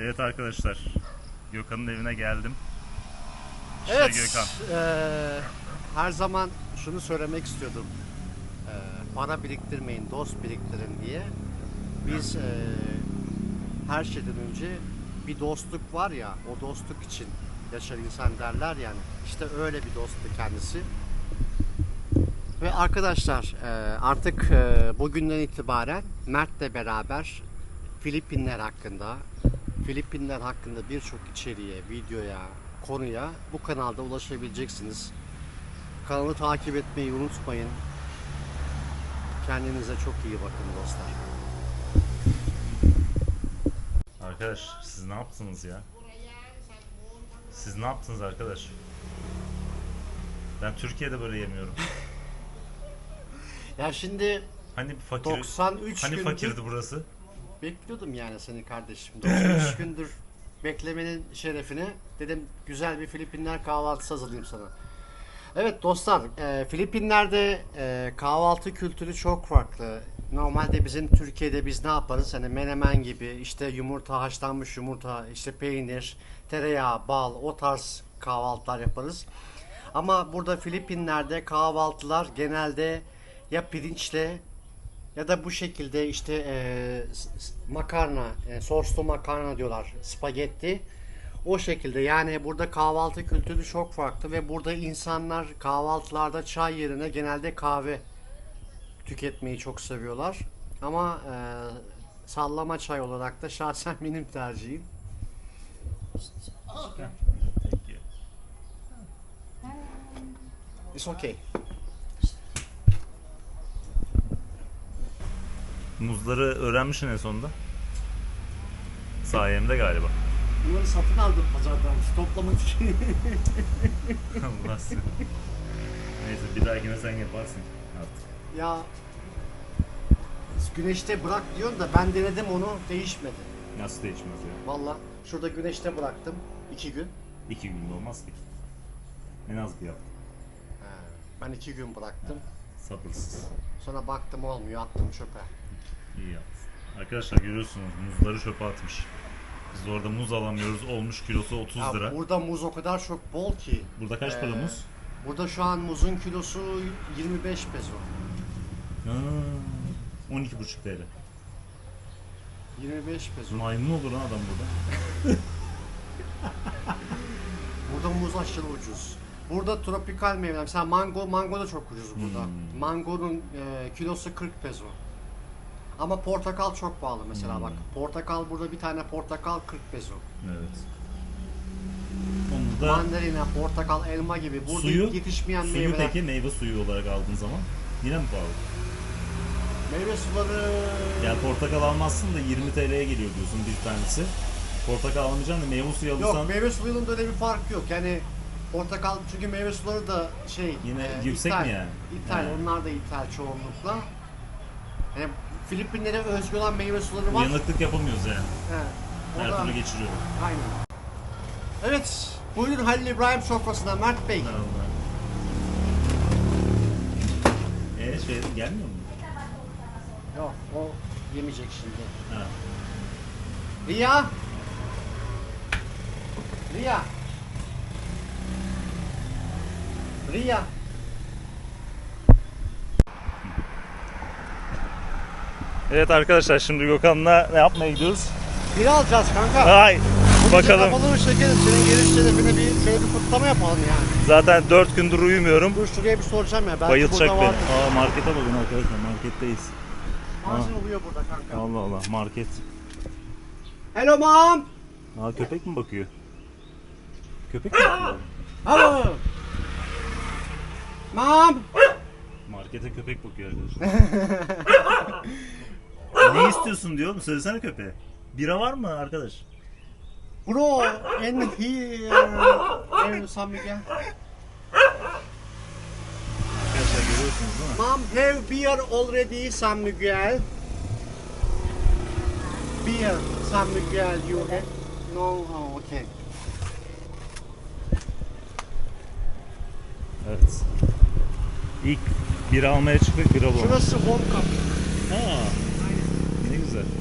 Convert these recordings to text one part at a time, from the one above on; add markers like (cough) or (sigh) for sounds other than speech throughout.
Evet arkadaşlar. Gökhan'ın evine geldim. İşte Evet, Gökhan. eee, her zaman şunu söylemek istiyordum. Eee, para biriktirmeyin, dost biriktirin diye. Biz eee, her şeyden önce bir dostluk var ya, o dostluk için yaşar insan derler yani. İşte öyle bir dosttu kendisi. Ve arkadaşlar eee, artık eee, bugünden itibaren Mert'le beraber Filipinler hakkında, Filipinler hakkında birçok içeriğe, videoya, konuya bu kanalda ulaşabileceksiniz. Kanalı takip etmeyi unutmayın. Kendinize çok iyi bakın dostlar. Arkadaş siz ne yaptınız ya? Siz ne yaptınız arkadaş? Ben Türkiye'de böyle yemiyorum. Ya şimdi Hani fakir 93 Hani gündür fakirdi burası? Bekliyordum yani seni kardeşim. 93 (laughs) gündür beklemenin şerefine dedim güzel bir Filipinler kahvaltısı hazırlayayım sana. Evet dostlar, e, Filipinler'de e, kahvaltı kültürü çok farklı. Normalde bizim Türkiye'de biz ne yaparız? Hani menemen gibi işte yumurta, haşlanmış yumurta, işte peynir, tereyağı, bal o tarz kahvaltılar yaparız. Ama burada Filipinler'de kahvaltılar genelde ya pirinçle ya da bu şekilde işte e, makarna, e, soslu makarna diyorlar, spagetti. O şekilde yani burada kahvaltı kültürü çok farklı ve burada insanlar kahvaltılarda çay yerine genelde kahve tüketmeyi çok seviyorlar. Ama e, sallama çay olarak da şahsen (laughs) benim tercihim. Thank you. It's okay. Muzları öğrenmişsin en sonunda. Sayemde galiba. Bunları satın aldım pazardan toplamak için. (laughs) Allah seni. Neyse bir dahakine sen yaparsın artık. ya güneşte bırak diyorsun da ben denedim onu değişmedi. Nasıl değişmez ya? Valla şurada güneşte bıraktım iki gün. İki günde olmaz ki. En az bir hafta. Ben iki gün bıraktım. Sabırsız. Sonra baktım olmuyor attım çöpe. İyi yaptın. Arkadaşlar görüyorsunuz muzları çöpe atmış. Biz orada muz alamıyoruz. Olmuş kilosu 30 Ya lira. burada muz o kadar çok bol ki. Burada kaç para Ee, muz? Burada şu an muzun kilosu 25 peso. Ha, 12,5 TL. 25 peso. Maymun olur lan adam burada. (laughs) Burada muz aşırı ucuz. Burada tropikal meyveler. Mesela mango, mango da çok ucuz burada. Hmm. Mangonun e, kilosu 40 peso. Ama portakal çok pahalı mesela Hmm. bak. Portakal burada bir tane portakal 40 peso. Evet. Onu da Mandalina, portakal, elma gibi. Burada suyu, yetişmeyen suyu meyveler. peki meyve suyu olarak aldığın zaman yine mi pahalı? Meyve suları Yani portakal almazsın da 20 TL'ye geliyor diyorsun bir tanesi. Portakal almayacaksın da meyve suyu alırsan Yok meyve suyunun da öyle bir farkı yok. Yani portakal çünkü meyve suları da şey Yine e, yüksek ithal, mi yani? İthal. He. Onlar da ithal çoğunlukla. Yani Filipinlere özgü olan meyve suları var. uyanıklık yapamıyoruz yani. O Her da- türlü geçiriyor. Aynen. Evet. Buyurun Halil İbrahim sofrasına Mert Bey. Allah. Eee şey gelmiyor mu? Yok o yemeyecek şimdi. Ha. Ria. Ria. Ria. Evet arkadaşlar şimdi Gökhan'la ne yapmaya gidiyoruz? Bir alacağız kanka. Ay bakalım. Kapalı bir şekerim. Senin geliş şerefine bir şöyle bir kutlama yapalım yani. Zaten 4 gündür uyumuyorum. Dur şuraya bir soracağım ya. Belki Bayılacak beni. vardır. Aa markete bakın arkadaşlar marketteyiz. Ağzın oluyor burada kanka. Allah Allah market. Hello mom. Aa köpek mi bakıyor? Köpek mi bakıyor? Hello. Mom. Markete köpek bakıyor arkadaşlar. (laughs) ne istiyorsun diyor mu? Söylesene köpeğe. Bira var mı arkadaş? Bro, in here. In San Miguel. Arkadaşlar görüyorsunuz değil mi? Mom, have beer already, San Miguel. Beer, San Miguel, you have? No, oh, okay. Evet. İlk bira almaya çıktık bira bu. Şurası home cup. Ha. Güzel.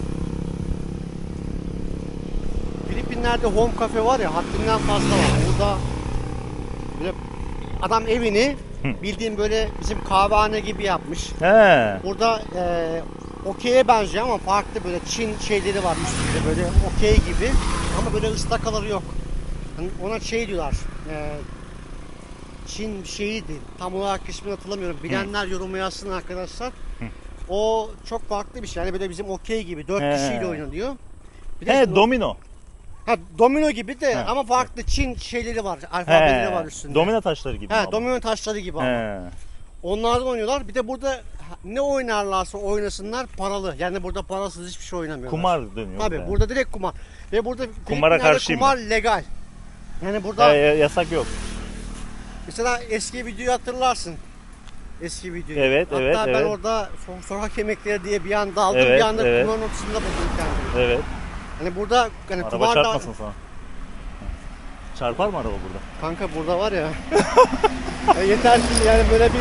Filipinler'de home cafe var ya haddinden fazla var. Burada böyle adam evini bildiğin böyle bizim kahvehane gibi yapmış. He. Burada e, okey'e benziyor ama farklı böyle Çin şeyleri var üstünde böyle okey gibi ama böyle ıstakaları yok. Hani ona şey diyorlar. E, Çin şeyiydi. Tam olarak ismini hatırlamıyorum. Bilenler yoruma yazsın arkadaşlar. O çok farklı bir şey. Yani böyle bizim okey gibi dört He. kişiyle oynanıyor. Bir de He domino. ha, domino gibi de He. ama farklı Çin şeyleri var. Alfabeleri He. var üstünde. Domino taşları gibi. He, ama. domino taşları gibi ama. He. Onlardan oynuyorlar. Bir de burada ne oynarlarsa oynasınlar paralı. Yani burada parasız hiçbir şey oynamıyorlar. Kumar dönüyor. Tabii yani. burada direkt kumar. Ve burada Filipinler'de karşıyım kumar legal. Yani burada He, yasak yok. mesela eski videoyu hatırlarsın. Eski videoyu. Evet, Hatta evet, ben evet. orada so- sokak yemekleri diye bir anda aldım. Evet, bir anda evet. kumarın ortasında buldum kendimi. Evet. Hani burada hani Araba kumar da... çarpmasın sana. Çarpar mı araba burada? Kanka burada var ya. (laughs) ya yeter ki yani böyle bir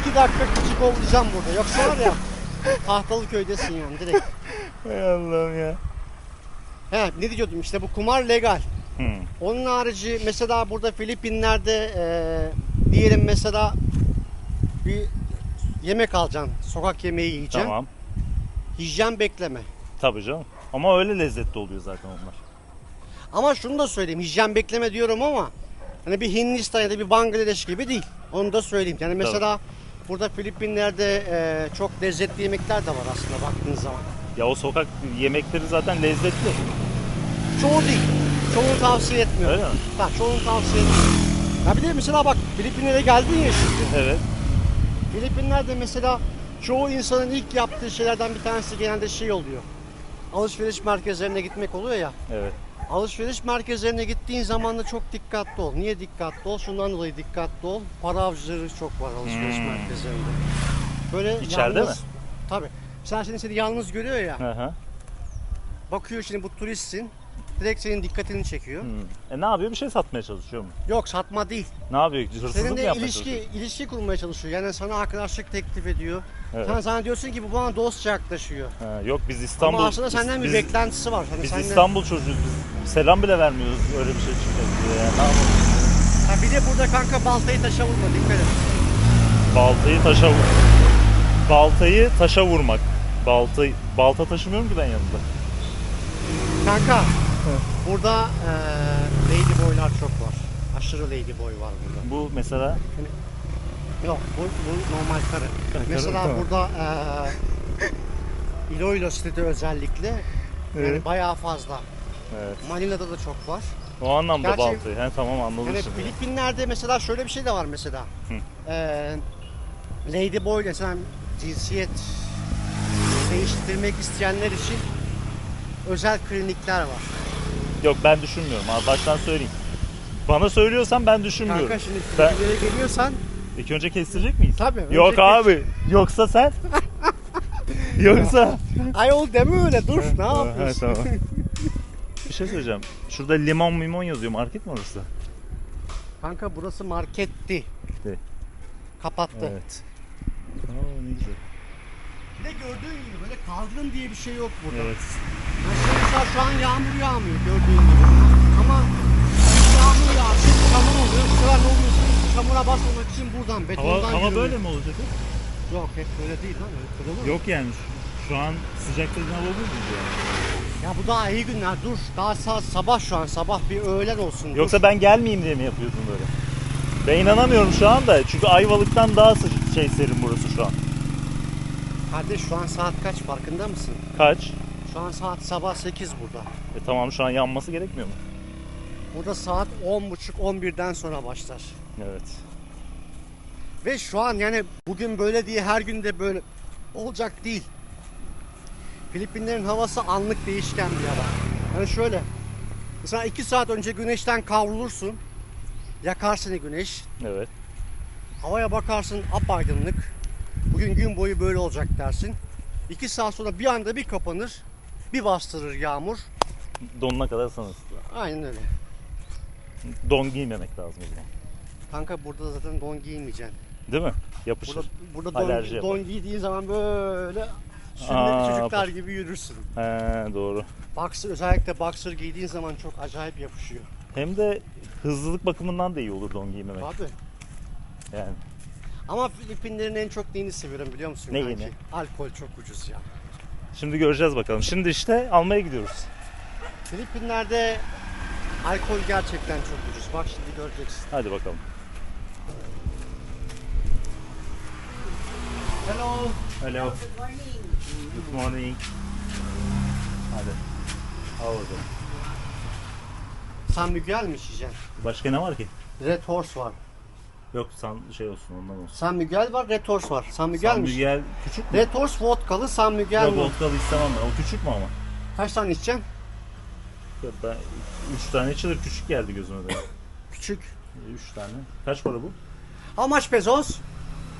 iki dakika küçük olacağım burada. Yoksa var ya (laughs) tahtalı köydesin yani direkt. Hay Allah'ım ya. He ne diyordum işte bu kumar legal. Hmm. Onun harici mesela burada Filipinler'de e, diyelim mesela bir yemek alacaksın. Sokak yemeği yiyeceksin. Tamam. Hijyen bekleme. Tabii canım. Ama öyle lezzetli oluyor zaten onlar. Ama şunu da söyleyeyim. Hijyen bekleme diyorum ama hani bir Hindistan ya da bir Bangladeş gibi değil. Onu da söyleyeyim. Yani mesela burada Filipinler'de e, çok lezzetli yemekler de var aslında baktığınız zaman. Ya o sokak yemekleri zaten lezzetli. Çoğu değil. Çoğunu tavsiye etmiyorum. Öyle mi? Ha, çoğunu tavsiye etmiyorum. Ya bir de mesela bak Filipinler'e geldin ya şimdi. Evet. Filipinler'de mesela çoğu insanın ilk yaptığı şeylerden bir tanesi genelde şey oluyor. Alışveriş merkezlerine gitmek oluyor ya. Evet. Alışveriş merkezlerine gittiğin zaman da çok dikkatli ol. Niye dikkatli ol? Şundan dolayı dikkatli ol. Para avcıları çok var alışveriş Hmm. merkezlerinde. Böyle İçeride yalnız, Tabii. Sen şimdi seni yalnız görüyor ya. Hı hı. Bakıyor şimdi bu turistsin. Direkt senin dikkatini çekiyor. Hmm. E ne yapıyor? Bir şey satmaya çalışıyor mu? Yok satma değil. Ne yapıyor? Hırsızlık mı Seninle yapmaya ilişki çalışıyor? ilişki kurmaya çalışıyor. Yani sana arkadaşlık teklif ediyor. Evet. Sen zannediyorsun ki bu bana dostça yaklaşıyor. Ha, yok biz İstanbul... Ama aslında senden bir biz, beklentisi var. Hani Biz senden... İstanbul çocuğuyuz. Biz selam bile vermiyoruz öyle bir şey diye. Yani. Ne yapalım? Ha bir de burada kanka baltayı taşa vurma dikkat et. Baltayı taşa vur. Baltayı taşa vurmak. Baltayı balta taşımıyorum ki ben yanımda. Kanka burada eee ladyboylar çok var. Aşırı ladyboy var burada. Bu mesela Yok bu, bu normal karı. karı, Mesela tamam. burada eee Iloilo City'de özellikle yani Evet. bayağı fazla. evet. Manila'da da çok var. o anlamda Gerçi- baltayı. He, tamam anladım Yani şimdi. Filipinler'de mesela şöyle bir şey de var mesela. Hı. Eee Ladyboy mesela cinsiyet değiştirmek isteyenler için özel klinikler var. Yok ben düşünmüyorum abi baştan söyleyeyim. Bana söylüyorsan ben düşünmüyorum. Kanka şimdi Ben- geliyorsan İlk önce kestirecek miyiz? Tabii, önce Yok kes. abi. Yoksa sen? (laughs) Yoksa? ayol deme öyle dur ne yapıyorsun? tamam. (laughs) Bir şey söyleyeceğim. Şurada limon mimon yazıyor. Market mi orası? Kanka burası marketti. De. Kapattı. Evet. Aa, ne güzel. Bir de gördüğün gibi böyle kaldırım diye bir şey yok burada. Evet. Yani mesela şu an yağmur yağmıyor gördüğün gibi. Ama yağmur yağsın çamur oluyor. Bu sefer ne oluyorsa çamura basmamak için buradan betondan Hava, hava yürüyor. böyle mi olacak? Yok hep böyle değil lan öyle kırılır. mı? Yok yani şu, şu an sıcakta hava bu mu yani? Ya bu daha iyi günler dur. Daha sa- sabah şu an sabah bir öğlen olsun. dur. Yoksa ben gelmeyeyim diye mi yapıyorsun böyle? Ben inanamıyorum şu anda. Çünkü Ayvalık'tan daha sı- şey serin burası şu an. Kardeş şu an saat kaç farkında mısın? Kaç? Şu an saat sabah 8 burada. E tamam şu an yanması gerekmiyor mu? Burada saat 10.30-11'den sonra başlar. Evet. Ve şu an yani bugün böyle diye her gün de böyle olacak değil. Filipinlerin havası anlık değişken bir hava. Yani şöyle. Mesela 2 saat önce güneşten kavrulursun. Yakar seni güneş. Evet. Havaya bakarsın apaydınlık. Bugün gün boyu böyle olacak dersin. 2 saat sonra bir anda bir kapanır. Bir bastırır yağmur. Donuna kadar sanırsın. Aynen öyle. Don giymemek lazım o zaman. Kanka burada zaten don giymeyeceksin. Değil mi? Yapışır. Burada, burada don, Alerji yapar. don giydiğin zaman böyle Sünnetli Aa, çocuklar gibi yürürsün. He doğru. Boxer, özellikle boxer giydiğin zaman çok acayip yapışıyor. Hem de hızlılık bakımından da iyi olur don giymemek. Abi. Yani Ama Filipinlerin en çok neyini seviyorum biliyor musun? Neyini? kanki? Alkol çok ucuz ya. Şimdi göreceğiz bakalım. Şimdi işte almaya gidiyoruz. Filipinler'de alkol gerçekten çok ucuz. Bak şimdi göreceksin. Hadi bakalım. Hello. Hello. Good morning. Hadi. Al bakalım. San Miguel mi içeceksin? Başka ne var ki? Red Horse var. Yok san şey olsun ondan olsun. San Miguel var, Red Horse var. San Miguel San mi? Miguel küçük mü? Red Horse vodkalı, San Miguel Yok mi? vodkalı istemem ben. O küçük mü ama? Kaç tane içeceksin? Yok, Ben 3 tane içilir küçük geldi gözüme de. (laughs) Küçük. 3 tane. Kaç para bu? How much pesos?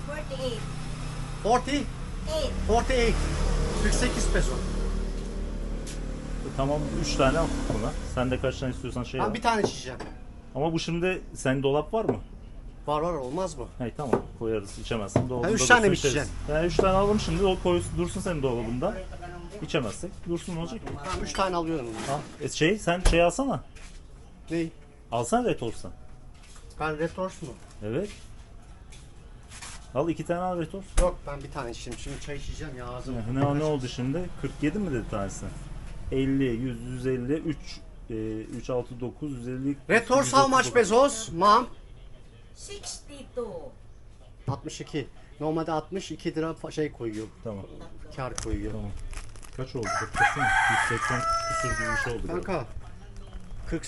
48. 40? 8. 48. 48 peso. Tamam 3 tane al buna. Sen de kaç tane istiyorsan şey al. Ben bir tane içeceğim. Ama bu şimdi senin dolap var mı? Var var olmaz mı? Hey tamam koyarız içemezsin. Dolabında üç dursun, tane mi içeriz. içeceksin? Yani 3 tane alalım şimdi o koy, dursun senin dolabında. İçemezsek dursun ne olacak? Tamam 3 tane alıyorum. Al. E şey sen şey alsana. Ney? Alsana Red Horse'tan. Ben Red Horse mu? Evet. Al iki tane al Red Horse. Yok ben bir tane içeyim. Şimdi çay içeceğim ya ağzım. Ne, ne oldu şimdi? 47 mi dedi tanesi? 50, 100, 150, 3, e, 3, 6, 9, 150. Red Horse how much pesos? Mom? 62. 62. Normalde 62 lira fa- şey koyuyor. Tamam. Kar koyuyor. Tamam. Kaç oldu? Bakasana. 180 küsur gibi bir şey oldu. galiba. Kanka 40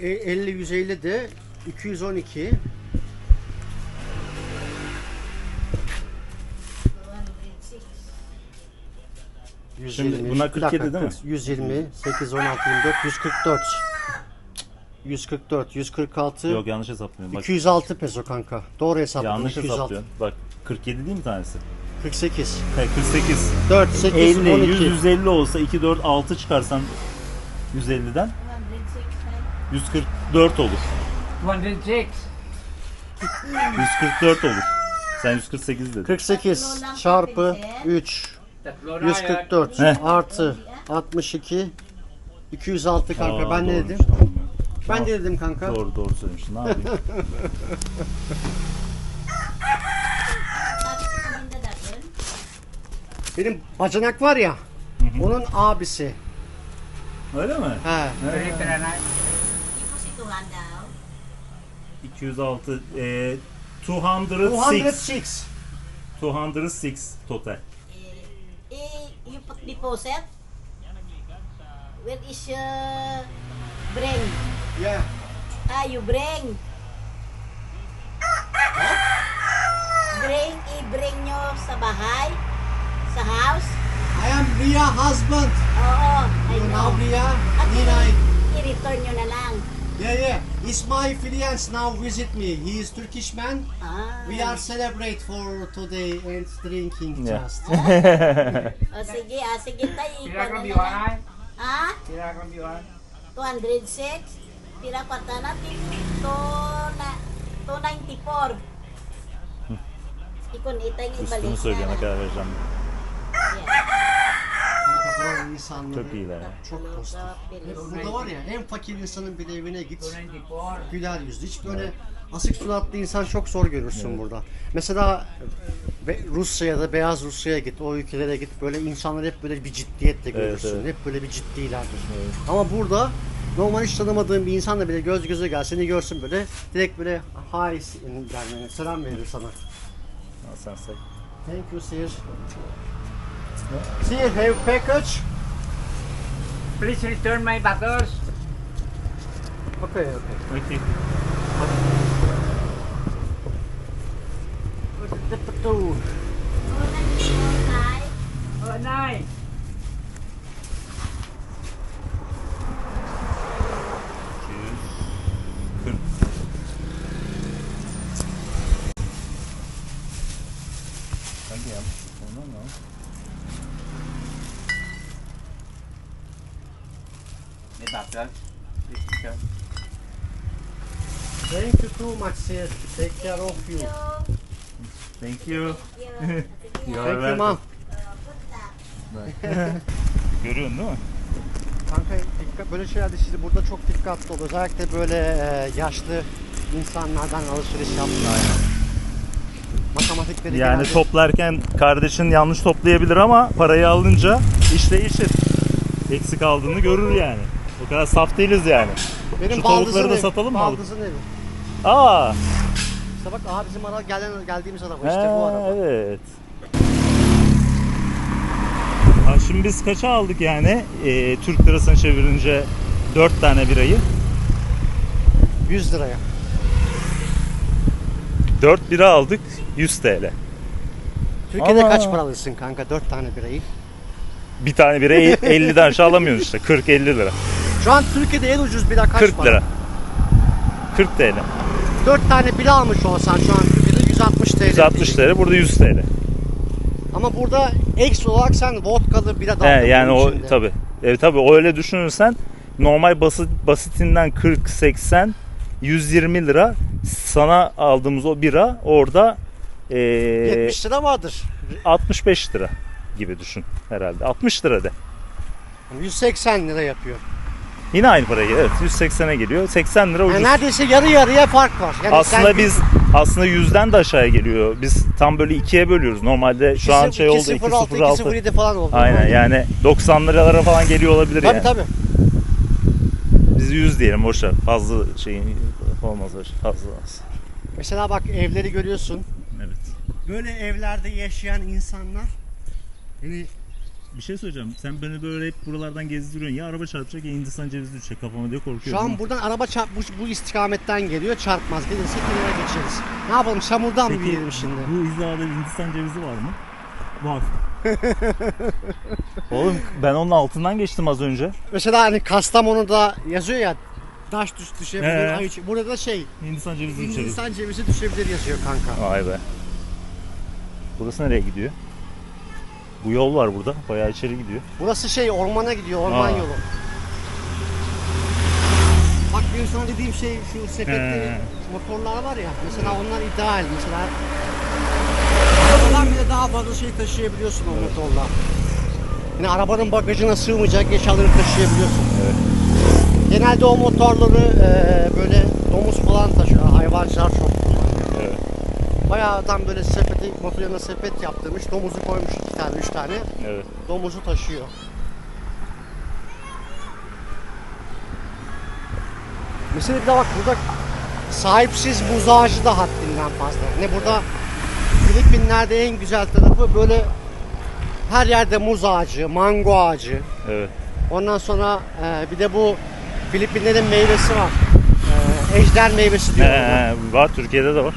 e, 50 150 de 212 206. 120 bunlar bir dakika, 47 değil mi? 40, 120 8 16 24 144 144 146 Yok yanlış hesaplıyorum. Bak 206 peso kanka. Doğru hesapladım. yanlış 206. hesaplıyorsun. Bak 47 değil mi tanesi? 48 He 48. 4 8 50, 12 100, 150 olsa 2, 4, 6 çıkarsan 150'den 106. 144 olur. 206. 144 olur. Sen 148 dedin. 48 çarpı 3 Tatlo na 144 Heh. artı 62 206 kanka Aa, ben ne dedim? Ben de dedim kanka. Doğru doğru söylemiştin. Ne yapayım? (laughs) Benim bacanak var ya. Onun abisi. Öyle mi? He. Daw. 206 e, 206 206. 206 total. Eh, you put deposit. Where is your bring? Yeah. Ah, you bring. Bring, i-bring nyo sa bahay? Sa house? I am Ria husband. Oo, I You know. know Ria? At Ninay. i- i-return nyo na lang. Yeah, yeah. It's my fiance now visit me. He is Turkish man. Ah. We are celebrate for today and drinking Yeah. just. O (laughs) sige, ah, sige tayo. Pila ikaw na biwan lang. Ha? Pila ka biwan? 206. Pila pa ta natin. To na 294. Ikon itay ng Üstünü ibalik söyle ne na. kadar vereceğim. Buranın insanları Çok iyiler çok pozitif. Burada var ya en fakir insanın bile evine git 294. güler yüzlü. Hiç böyle asık suratlı insan çok zor görürsün burada. Mesela be- Rusya'ya da beyaz Rusya'ya git, o ülkelere git. Böyle insanlar hep böyle bir ciddiyetle görürsün. evet. Hep böyle bir ciddilerdir. Ama burada normal hiç tanımadığın bir insanla bile göz göze gel, seni görsün böyle direkt böyle hi der, selam verir sana. Sen say. Thank you sir. Sir, have package? Please return my bottles. Okay, okay. Okay. Tıpıtı. 294 tayo. Oh, nay. Kırk. Hadi ya. Ondan ne? May bottles. Return. Thank you too much sir. Take care of you. Thank you. (laughs) Thank you. Thank you punta. Görüyorsun değil mi? Kanka dikkat, böyle şeylerde şimdi burada çok dikkatli ol. Özellikle böyle e, yaşlı insanlardan alışveriş yapma. Matematikleri Yani genelde- toplarken kardeşin yanlış toplayabilir ama parayı alınca iş değişir. Eksik aldığını görür yani. O kadar saf değiliz yani. Benim şu tavukları da satalım mı? Baldızın evi. Aa, İşte bak aha bizim araba gelen, geldiğimiz araba işte bu he, araba. evet. Ha, şimdi biz kaça aldık yani? Ee, Türk lirasını çevirince 4 tane birayı. 100 liraya. 4 bira aldık 100 TL. Türkiye'de Ama- kaç para alırsın kanka 4 tane birayı? Bir tane bira 50'den aşağı alamıyorsun işte. 40-50 lira. Şu an Türkiye'de en ucuz bira kaç 40 para? lira. 40 TL. 4 tane bira almış olsan şu an Türkiye'de 160 TL. 160 TL. Burada 100 TL. Ama burada ekstra olarak sen vodkalı bira da He, aldın yani bunun o içinde. tabi. E, tabi öyle düşünürsen normal basit basitinden 40 80 120 lira sana aldığımız o bira orada e, 70 lira vardır. 65 lira gibi düşün herhalde. 60 lira de. 180 lira yapıyor. Yine aynı parayı evet 180'e geliyor. 80 lira ucuz. Yani neredeyse yarı yarıya fark var. Yani aslında sen biz aslında yüzden de aşağıya geliyor. Biz tam böyle ikiye bölüyoruz. Normalde şu an şey oldu 206 206. 207 falan oldu. Aynen yani 90 liralara falan geliyor olabilir Tabii yani. tabii. Biz 100 diyelim boşver. Fazla şeyin olmaz fazla olmaz. Mesela bak evleri görüyorsun. Evet. Böyle evlerde yaşayan insanlar yani Bir şey söyleyeceğim. Sen beni böyle hep buralardan gezdiriyorsun. Ya araba çarpacak ya Hindistan cevizi düşecek kafama diye korkuyorum. şu an buradan araba çarp bu, bu istikametten geliyor çarpmaz gelirse kenara geçeriz. Ne yapalım çamurdan mı gidelim şimdi? bu hizada Hindistan cevizi var mı? Var. (laughs) Oğlum ben onun altından geçtim az önce. Mesela hani Kastamonu'da yazıyor ya taş düş düşebilir, He. ay Burada da şey Hindistan cevizi düşecek. Hindistan cevizi düşebilir yazıyor kanka. Vay be. Burası nereye gidiyor? Bu yol var burada. Bayağı içeri gidiyor. Burası şey ormana gidiyor orman Aa. yolu. Bak benim sana dediğim şey şu sepetli He. motorlar var ya mesela onlar ideal mesela arabadan bile daha fazla şey taşıyabiliyorsun o motorla. Yani arabanın bagajına sığmayacak eşyaları taşıyabiliyorsun. Evet. Genelde o motorları e, böyle domuz falan taşıyor. Hayvancılar çok kullanıyor. Evet. Bayağı adam böyle sepeti, motor yanına sepet yaptırmış. Domuzu koymuş iki tane, üç tane. Evet. Domuzu taşıyor. Mesela bir de bak burada sahipsiz buz ağacı da haddinden fazla. Ne burada Filipinler'de en güzel tarafı böyle her yerde muz ağacı, mango ağacı. Evet. Ondan sonra e, bir de bu Filipinlerin meyvesi var. E, ejder meyvesi diyor. buna. He, var Türkiye'de de var.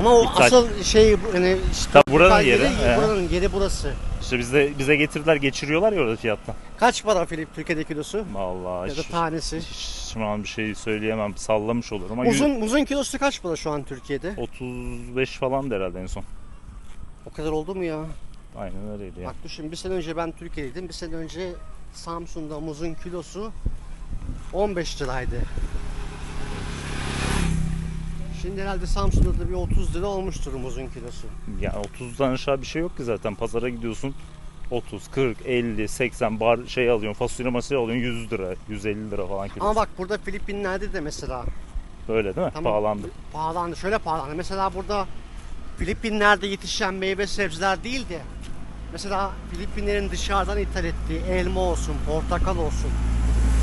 Ama o İthal. asıl şey hani işte Tabii buranın tropikal yeri, he. buranın yeri burası. İşte bize bize getirdiler geçiriyorlar ya orada fiyattan. Kaç para Filip Türkiye'de kilosu? Vallahi Ya da hiç, tanesi. hiç şu an bir şey söyleyemem. Sallamış olur ama Muzun, muzun kilosu kaç para şu an Türkiye'de? 35 falan herhalde en son. O kadar oldu mu ya? Aynen öyleydi ya. Bak düşün bir sene önce ben Türkiye'deydim. Bir sene önce Samsun'da muzun kilosu 15 liraydı. Şimdi herhalde Samsun'da da bir 30 lira olmuştur muzun kilosu. Ya 30'dan aşağı bir şey yok ki zaten. Pazara gidiyorsun 30, 40, 50, 80 bar şey alıyorsun. Fasulye masulye alıyorsun 100 lira, 150 lira falan kilosu. Ama bak burada Filipinler'de de mesela Öyle değil mi? Tamam. Pahalandı. pahalandı. Şöyle pahalandı. Mesela burada Filipinler'de yetişen meyve sebzeler değil de mesela Filipinlerin dışarıdan ithal ettiği elma olsun, portakal olsun.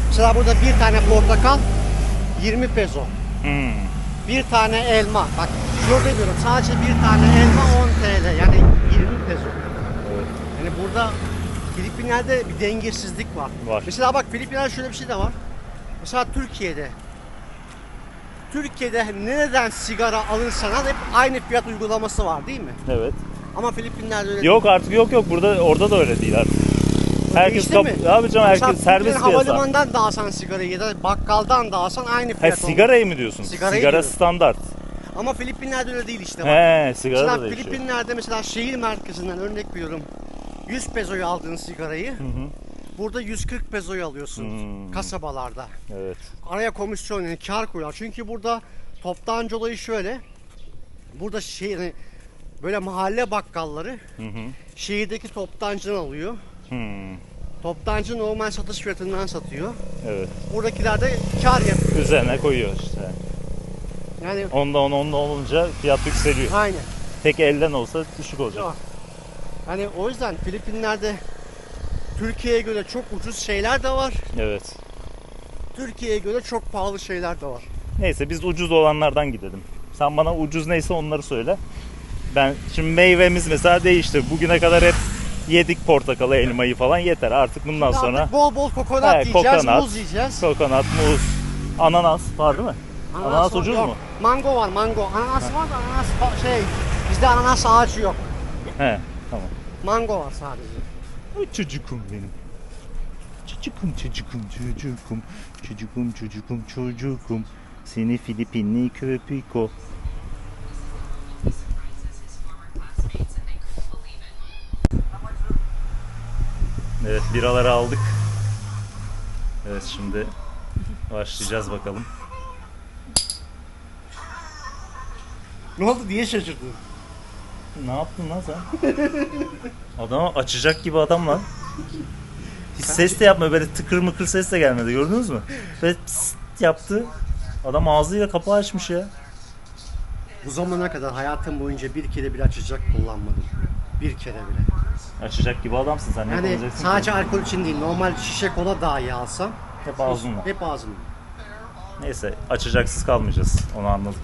Mesela burada bir tane portakal 20 peso. Hmm. Bir tane elma. Bak şurada diyorum sadece bir tane elma 10 TL yani 20 peso. Evet. Yani burada Filipinler'de bir dengesizlik var. Var. Mesela bak Filipinler'de şöyle bir şey de var. Mesela Türkiye'de Türkiye'de neden sigara alırsan al hep aynı fiyat uygulaması var değil mi? Evet. Ama Filipinler'de öyle Yok artık yok yok burada orada da öyle değil artık. Herkes kap mi? abi canım Mesela herkes serbest Türkiye'nin piyasa. Havalimanından da alsan sigarayı ya da bakkaldan da alsan aynı Ha fiyat olur. sigarayı mı diyorsun? Sigarayı Sigara diyorum. standart. Ama Filipinler'de öyle değil işte bak. He sigara da Mesela değişiyor. Filipinler'de mesela şehir merkezinden örnek veriyorum 100 pesoyu aldığın sigarayı Hı hı. burada 140 pesoyu alıyorsun Hmm. kasabalarda. Evet. Araya komisyon yani kar koyuyorlar. Çünkü burada toptancı olayı şöyle. Burada şey yani böyle mahalle bakkalları Hı hı. şehirdeki toptancıdan alıyor. Hmm, Toptancı normal satış fiyatından satıyor. Evet. Buradakiler de kar yapıyor. Üzerine koyuyor işte. Yani Onda on onda olunca fiyat yükseliyor. aynen. Tek elden olsa düşük olacak. Yok. Hani o yüzden Filipinler'de Türkiye'ye göre çok ucuz şeyler de var. Evet. Türkiye'ye göre çok pahalı şeyler de var. Neyse biz ucuz olanlardan gidelim. Sen bana ucuz neyse onları söyle. Ben şimdi meyvemiz mesela değişti. Bugüne kadar hep yedik portakalı, elmayı falan yeter. Artık bundan sonra Artık bol bol kokonat He, yiyeceğiz, kokonat. muz yiyeceğiz. kokonat, muz, ananas var değil mi? Ananas, var, ucuz yok. mu? Mango var, mango. Ananas var da ananas şey, bizde ananas ağacı yok. He, tamam. Mango var sadece. Çocukum benim. Çocukum çocukum çocukum. Çocukum çocukum çocukum. Seni Filipinli köpiko. Evet biraları aldık. Evet şimdi başlayacağız bakalım. Ne oldu diye şaşırdın. Ne yaptın lan sen? Adamı açacak gibi adam lan. Hiç ses de yapmıyor böyle tıkır mıkır ses de gelmedi gördünüz mü? Ve pst yaptı. Adam ağzıyla kapağı açmış ya. Bu zamana kadar hayatım boyunca bir kere bile açacak kullanmadım. Bir kere bile. Açacak gibi adamsın sen ne Yani kullanacaksın sadece ki? alkol için değil, normal şişe kola dahi alsam Hep ağzınla. hep ağzımda. Neyse açacaksız kalmayacağız onu anladık.